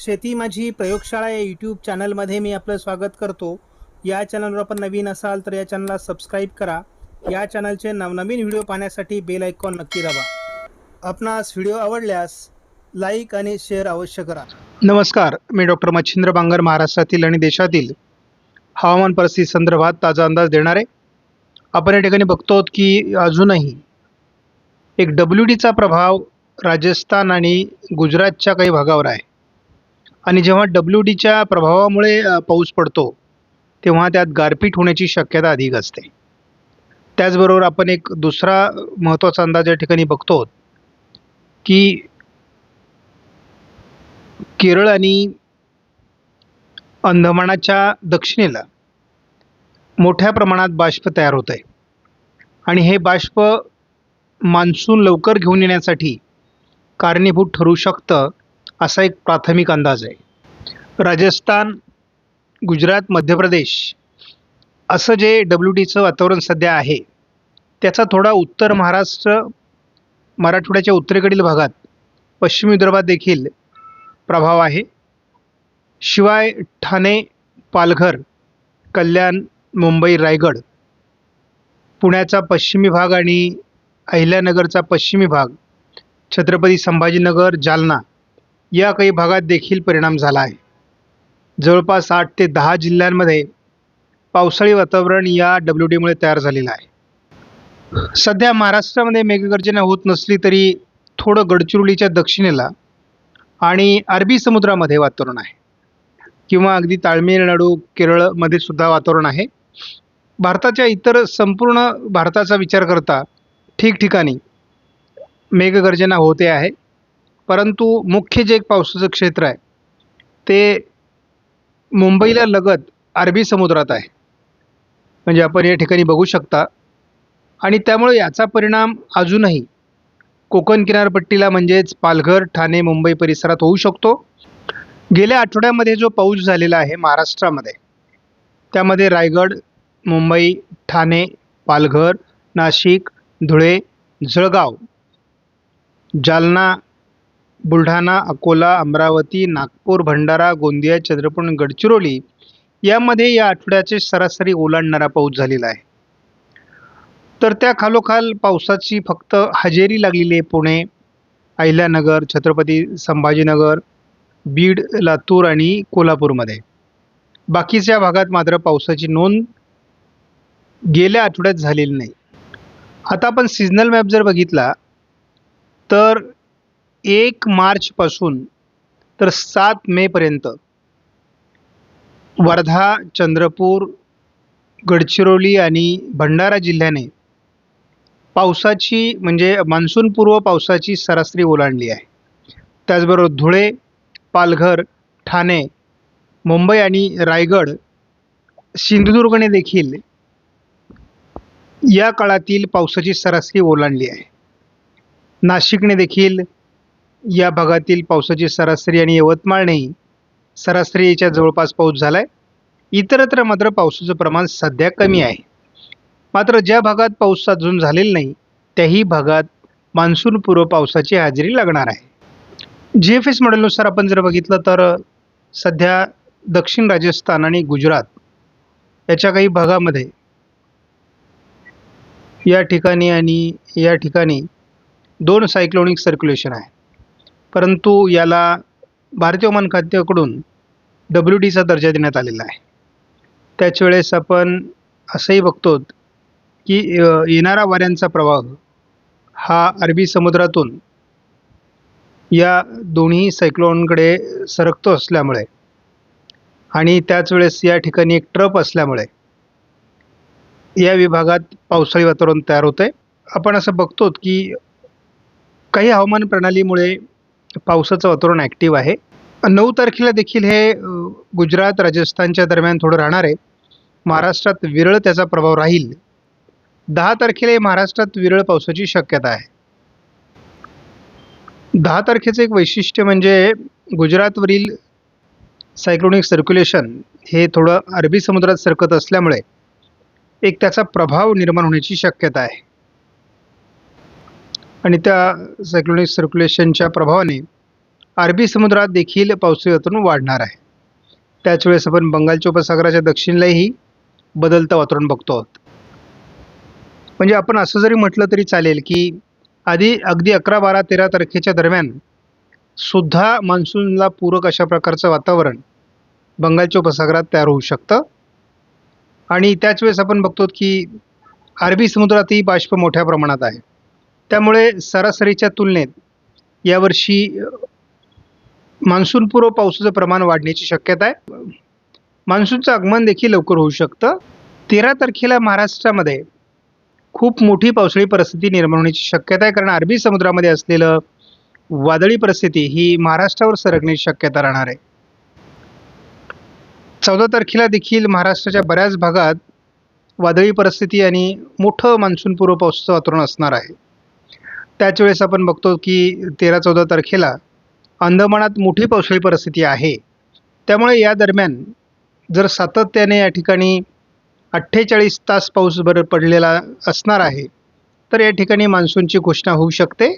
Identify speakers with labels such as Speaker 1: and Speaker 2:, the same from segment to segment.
Speaker 1: शेती माझी प्रयोगशाळा या यूट्यूब चॅनलमध्ये मी आपलं स्वागत करतो. या चॅनलवर आपण नवीन असाल तर या चॅनलला सबस्क्राईब करा. या चॅनलचे नवनवीन व्हिडिओ पाहण्यासाठी बेल आयकॉन नक्की दाबा. आपणास व्हिडिओ आवडल्यास लाईक आणि शेअर अवश्य करा. नमस्कार मी डॉक्टर मच्छिंद्र बांगर महाराष्ट्रातील आणि देशातील हवामान परिस्थिती संदर्भात ताजा अंदाज देणार. आहे आपण या ठिकाणी बघतो की अजूनही एक डब्ल्यू डीचा प्रभाव राजस्थान आणि गुजरातच्या काही भागावर आहे. आणि जेव्हा डब्ल्यू डीच्या प्रभावामुळे पाऊस पडतो तेव्हा त्यात गारपीट होण्याची शक्यता अधिक असते. त्याचबरोबर आपण एक दुसरा महत्त्वाचा अंदाज या ठिकाणी बघतो की केरळ आणि अंदमानाच्या दक्षिणेला मोठ्या प्रमाणात बाष्प तयार होत आहे आणि हे बाष्प मान्सून लवकर घेऊन येण्यासाठी कारणीभूत ठरू शकतं असा एक प्राथमिक अंदाज आहे. राजस्थान गुजरात मध्य प्रदेश असं जे डब्ल्यू डीचं वातावरण सध्या आहे त्याचा थोडा उत्तर महाराष्ट्र मराठवाड्याच्या उत्तरेकडील भागात पश्चिम विदर्भात देखील प्रभाव आहे. शिवाय ठाणे पालघर कल्याण मुंबई रायगड पुण्याचा पश्चिमी भाग आणि अहिल्यानगरचा पश्चिमी भाग छत्रपती संभाजीनगर जालना या काही भागात देखील परिणाम झाला आहे. जवळपास आठ ते दहा जिल्ह्यांमध्ये पावसाळी वातावरण या डब्ल्यू डीमुळे तयार झालेलं आहे. सध्या महाराष्ट्रामध्ये मेघगर्जना होत नसली तरी थोडं गडचिरोलीच्या दक्षिणेला आणि अरबी समुद्रामध्ये वातावरण आहे. किंवा अगदी तामिळनाडू केरळमध्ये सुद्धा वातावरण आहे. भारताच्या इतर संपूर्ण भारताचा विचार करता ठिकठिकाणी मेघगर्जना होते आहे. परंतु मुख्य जे एक पावसाचं क्षेत्र आहे ते मुंबईला लगत अरबी समुद्रात आहे. म्हणजे आपण या ठिकाणी बघू शकता. आणि त्यामुळे याचा परिणाम अजूनही कोकण किनारपट्टीला म्हणजेच पालघर ठाणे मुंबई परिसरात होऊ शकतो. गेल्या आठवड्यामध्ये जो पाऊस झालेला आहे महाराष्ट्रामध्ये त्यामध्ये रायगड मुंबई ठाणे पालघर नाशिक धुळे जळगाव जालना बुलढाणा अकोला अमरावती नागपूर भंडारा गोंदिया चंद्रपूर गडचिरोली यामध्ये या आठवड्याचे सरासरी ओलांडणारा पाऊस झालेला आहे. तर त्या खालोखाल पावसाची फक्त हजेरी लागलेली आहे पुणे अहिल्यानगर छत्रपती संभाजीनगर बीड लातूर आणि कोल्हापूरमध्ये. बाकीच्या भागात मात्र पावसाची नोंद गेल्या आठवड्यात झालेली नाही. आता आपण सिजनल मॅप जर बघितला तर एक मार्चपासून तर सात मेपर्यंत वर्धा चंद्रपूर गडचिरोली आणि भंडारा जिल्ह्याने पावसाची म्हणजे मान्सूनपूर्व पावसाची सरासरी ओलांडली आहे. त्याचबरोबर धुळे पालघर ठाणे मुंबई आणि रायगड सिंधुदुर्गने देखील या काळातील पावसाची सरासरी ओलांडली आहे. नाशिकने देखील या भागातील पावसाची सरासरी आणि यवतमाळनेही सरासरीच्या जवळपास पाऊस झाला आहे इतरत्र मात्र पावसाचं प्रमाण सध्या कमी आहे. मात्र ज्या भागात पाऊस अजून झालेला नाही त्याही भागात मान्सूनपूर्व पावसाची हजेरी लागणार आहे. जी एफ एस मॉडेलनुसार आपण जर बघितलं तर सध्या दक्षिण राजस्थान आणि गुजरात याच्या काही भागामध्ये या ठिकाणी आणि या ठिकाणी दोन सायक्लोनिक सर्क्युलेशन आहे. परंतु याला भारतीय हवामान खात्याकडून डब्ल्यू डीचा दर्जा देण्यात आलेला आहे. त्याच वेळेस आपण असंही बघतो की येणारा वाऱ्यांचा प्रवाह हा अरबी समुद्रातून या दोन्ही सायक्लोनकडे सरकतो असल्यामुळे आणि त्याच वेळेस या ठिकाणी एक ट्रप असल्यामुळे या विभागात पावसाळी वातावरण तयार होतं आहे आपण असं बघतो की काही हवामान प्रणालीमुळे पावसाचं वातावरण ॲक्टिव्ह आहे. नऊ तारखेला देखील हे गुजरात राजस्थानच्या दरम्यान थोडं राहणार आहे. महाराष्ट्रात विरळ त्याचा प्रभाव राहील. दहा तारखेला हे महाराष्ट्रात विरळ पावसाची शक्यता आहे. दहा तारखेचं एक वैशिष्ट्य म्हणजे गुजरातवरील सायक्लोनिक सर्क्युलेशन हे थोडं अरबी समुद्रात सरकत असल्यामुळे एक त्याचा प्रभाव निर्माण होण्याची शक्यता आहे. आणि त्या सायक्लोनिक सर्क्युलेशनच्या प्रभावाने अरबी समुद्रात देखील पावसाळी वातावरण वाढणार आहे. त्याच वेळेस आपण बंगालच्या उपसागराच्या दक्षिणेलाही बदलतं वातावरण बघतो आहोत. म्हणजे आपण असं जरी म्हटलं तरी चालेल की आधी अगदी अकरा बारा तेरा तारखेच्या दरम्यान सुद्धा मान्सूनला पूरक अशा प्रकारचं वातावरण बंगालच्या उपसागरात तयार होऊ शकतं. आणि त्याच वेळेस आपण बघतो की अरबी समुद्रातही बाष्प मोठ्या प्रमाणात आहे. त्यामुळे सरासरीच्या तुलनेत यावर्षी मान्सूनपूर्व पावसाचं प्रमाण वाढण्याची शक्यता आहे. मान्सूनचं आगमन देखील लवकर होऊ शकतं. तेरा तारखेला महाराष्ट्रामध्ये खूप मोठी पावसाळी परिस्थिती निर्माण होण्याची शक्यता आहे. कारण अरबी समुद्रामध्ये असलेलं वादळी परिस्थिती ही महाराष्ट्रावर सरकण्याची शक्यता राहणार आहे. चौदा तारखेला देखील महाराष्ट्राच्या बऱ्याच भागात वादळी परिस्थिती आणि मोठं मान्सूनपूर्व पावसाचं वातावरण असणार आहे. त्याच वेळेस आपण बघतो की तेरा चौदा तारखेला अंदमानात मोठी पावसाळी परिस्थिती आहे. त्यामुळे या दरम्यान जर सातत्याने या ठिकाणी अठ्ठेचाळीस तास पाऊस बरं पडलेला असणार आहे तर या ठिकाणी मान्सूनची घोषणा होऊ शकते.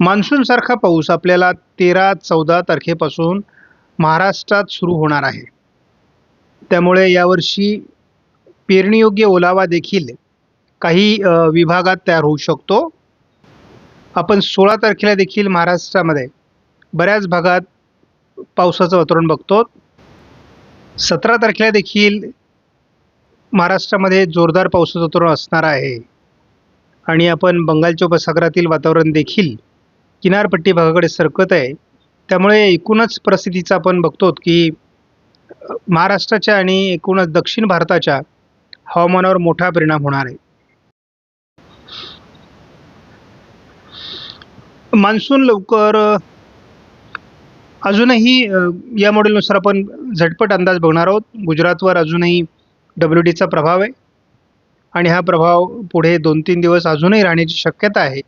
Speaker 1: मान्सूनसारखा पाऊस आपल्याला तेरा चौदा तारखेपासून महाराष्ट्रात सुरू होणार आहे. त्यामुळे यावर्षी पेरणीयोग्य ओलावा देखील काही विभागात तयार होऊ शकतो. आपण सोळा तारखेला देखील महाराष्ट्रामध्ये बऱ्याच भागात पावसाचं वातावरण बघतो. सतरा तारखेला देखील महाराष्ट्रामध्ये जोरदार पावसाचं वातावरण असणार आहे. आणि आपण बंगालच्या उपसागरातील वातावरण देखील किनारपट्टी भागाकडे सरकत आहे. त्यामुळे एकूणच परिस्थितीचा आपण बघतो की महाराष्ट्राच्या आणि एकूणच दक्षिण भारताच्या हवामानावर मोठा परिणाम होणार आहे. मान्सून लवकर अजूनही या मॉडेलनुसार आपण झटपट अंदाज बघणार आहोत. गुजरातवर अजूनही डब्ल्यू डीचा प्रभाव आहे. आणि हा प्रभाव पुढे दोन तीन दिवस अजूनही राहण्याची शक्यता आहे.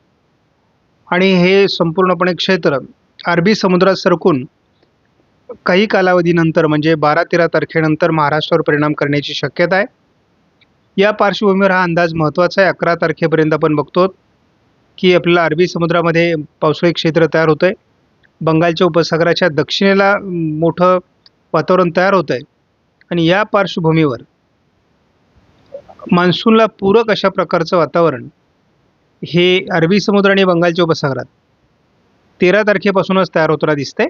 Speaker 1: आणि हे संपूर्णपणे क्षेत्र अरबी समुद्रात सरकून काही कालावधीनंतर म्हणजे बारा तेरा तारखेनंतर महाराष्ट्रावर परिणाम करण्याची शक्यता आहे. या पार्श्वभूमीवर हा अंदाज महत्त्वाचा आहे. अकरा तारखेपर्यंत आपण बघतो की आपल्याला अरबी समुद्रामध्ये पावसाळी क्षेत्र तयार होतं आहे बंगालच्या उपसागराच्या दक्षिणेला मोठं वातावरण तयार होतं आहे आणि या पार्श्वभूमीवर मान्सूनला पूरक अशा प्रकारचं वातावरण हे अरबी समुद्र आणि बंगालच्या उपसागरात तेरा तारखेपासूनच तयार होताना दिसतंय.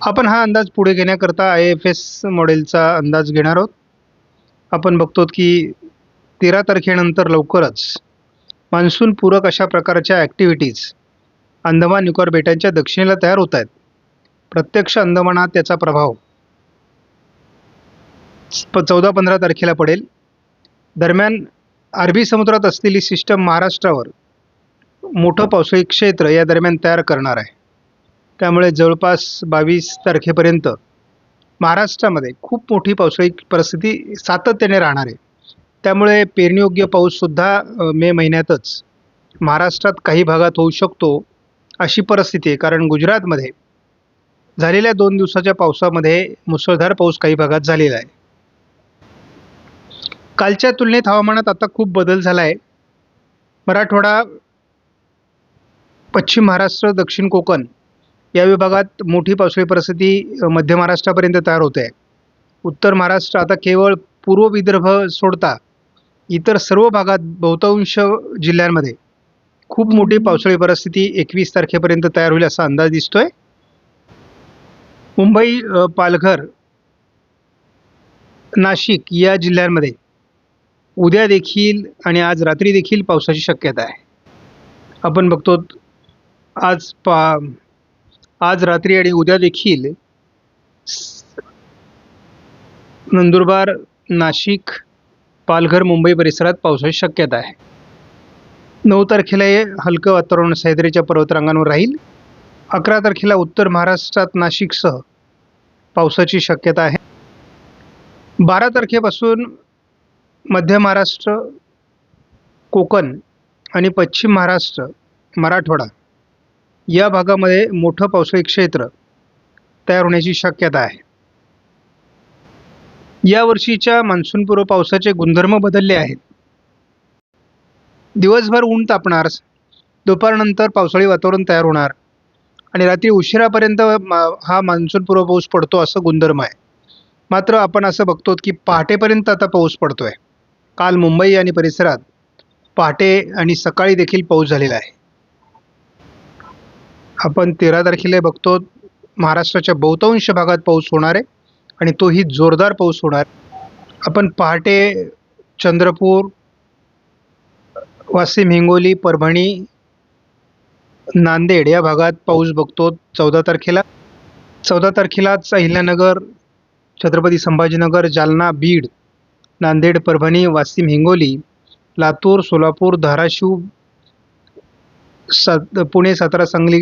Speaker 1: आपण हा अंदाज पुढे घेण्याकरता आय एफ एस मॉडेलचा अंदाज घेणार आहोत. आपण बघतो की तेरा तारखेनंतर लवकरच मान्सून पूरक अशा प्रकारच्या ॲक्टिव्हिटीज अंदमान निकोबार बेटांच्या दक्षिणेला तयार होत आहेत. प्रत्यक्ष अंदमानात त्याचा प्रभाव चौदा पंधरा तारखेला पडेल. दरम्यान अरबी समुद्रात असलेली सिस्टम महाराष्ट्रावर मोठं पावसाळी क्षेत्र या दरम्यान तयार करणार आहे. त्यामुळे जवळपास बावीस तारखेपर्यंत महाराष्ट्रामध्ये खूप मोठी पावसाळी परिस्थिती सातत्याने राहणार आहे. त्यामुळे पेरणीयोग्य पाऊससुद्धा मे महिन्यातच महाराष्ट्रात काही भागात होऊ शकतो अशी परिस्थिती आहे. कारण गुजरातमध्ये झालेल्या दोन दिवसाच्या पावसामध्ये मुसळधार पाऊस काही भागात झालेला आहे. कालच्या तुलनेत हवामानात आता खूप बदल झाला आहे. मराठवाडा पश्चिम महाराष्ट्र दक्षिण कोकण या विभागात मोठी पावसाळी परिस्थिती मध्य महाराष्ट्रापर्यंत तयार होते आहे. उत्तर महाराष्ट्र आता केवळ पूर्व विदर्भ सोडता इतर सर्व भागात बहुतांश जिल्ह्यांमध्ये खूप मोठी पावसाळी परिस्थिती एकवीस तारखेपर्यंत तयार होईल असा अंदाज दिसतोय. मुंबई पालघर नाशिक या जिल्ह्यांमध्ये उद्या देखील आणि आज रात्री देखील पावसाची शक्यता आहे. आपण बघतो आज पा आज रात्री आणि उद्या देखील नंदुरबार नाशिक पालघर मुंबई परिसरात पावसाची शक्यता आहे. नऊ तारखेला हे हलकं वातावरण सह्याद्रीच्या पर्वतरांगांवर राहील. अकरा तारखेला उत्तर महाराष्ट्रात नाशिकसह पावसाची शक्यता आहे. बारा तारखेपासून मध्य महाराष्ट्र कोकण आणि पश्चिम महाराष्ट्र मराठवाडा या भागामध्ये मोठं पावसाळी क्षेत्र तयार होण्याची शक्यता आहे. या वर्षीच्या मान्सूनपूर्व पावसाचे गुणधर्म बदलले आहेत. दिवसभर ऊन तापणार दुपारनंतर पावसाळी वातावरण तयार होणार आणि रात्री उशिरापर्यंत मा हा मान्सूनपूर्व पाऊस पडतो असं गुणधर्म आहे. मात्र आपण असं बघतो की पहाटेपर्यंत आता पाऊस पडतो आहे काल मुंबई आणि परिसरात पहाटे आणि सकाळी देखील पाऊस झालेला आहे. आपण तेरा तारखेला बघतो महाराष्ट्राच्या बहुतांश भागात पाऊस होणार आहे. आणि तोही जोरदार पाऊस होणार. आपण पहाटे चंद्रपूर वाशिम हिंगोली परभणी नांदेड या भागात पाऊस बघतो चौदा तारखेला. चौदा तारखेलाच अहिल्यानगर छत्रपती संभाजीनगर जालना बीड नांदेड परभणी वाशिम हिंगोली लातूर सोलापूर धाराशिव सात पुणे सातारा सांगली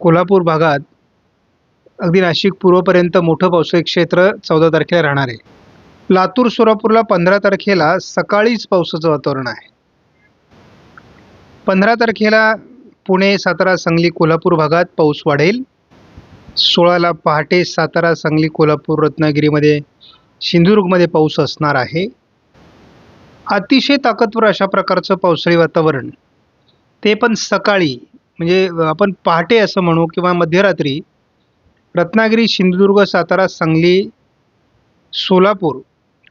Speaker 1: कोल्हापूर भागात अगदी नाशिक पूर्वपर्यंत मोठं पावसाळी क्षेत्र चौदा तारखेला राहणार आहे. लातूर सोलापूरला पंधरा तारखेला सकाळीच पावसाचं वातावरण आहे. पंधरा तारखेला पुणे सातारा सांगली कोल्हापूर भागात पाऊस वाढेल. सोळाला पहाटे सातारा सांगली कोल्हापूर रत्नागिरीमध्ये सिंधुदुर्गमध्ये पाऊस असणार आहे. अतिशय ताकदवर अशा प्रकारचं पावसाळी वातावरण ते पण सकाळी म्हणजे आपण पहाटे असं म्हणू किंवा मध्यरात्री रत्नागिरी सिंधुदुर्ग सातारा सांगली सोलापूर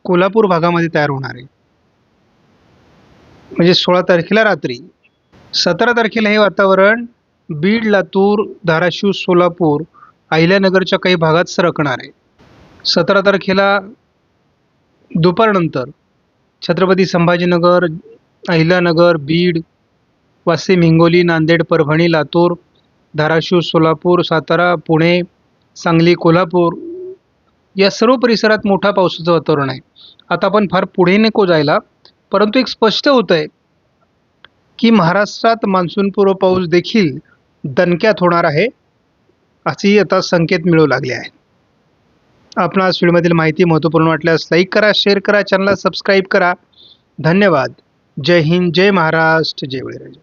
Speaker 1: कोल्हापूर भागामध्ये तयार होणार आहे. म्हणजे सोळा तारखेला रात्री. सतरा तारखेला हे वातावरण बीड लातूर धाराशिव सोलापूर अहिल्यानगरच्या काही भागात सरकणार आहे. सतरा तारखेला दुपारनंतर छत्रपती संभाजीनगर अहिल्यानगर बीड वाशिम हिंगोली नांदेड परभणी लातूर धाराशिव सोलापूर सातारा पुणे सांगली कोल्हापूर या सर्व परिसरात मोठा पावसाचं वातावरण आहे. आता आपण फार पुढे नको जायला परंतु एक स्पष्ट होतं आहे की महाराष्ट्रात मान्सूनपूर्व पाऊस देखील दणक्यात होणार आहे असेही आता संकेत मिळू लागले आहेत. आपणास व्हिडिओमधील माहिती महत्त्वपूर्ण वाटल्यास लाईक करा शेअर करा चॅनलला सबस्क्राईब करा. धन्यवाद. जय हिंद जय महाराष्ट्र जय बळीराजा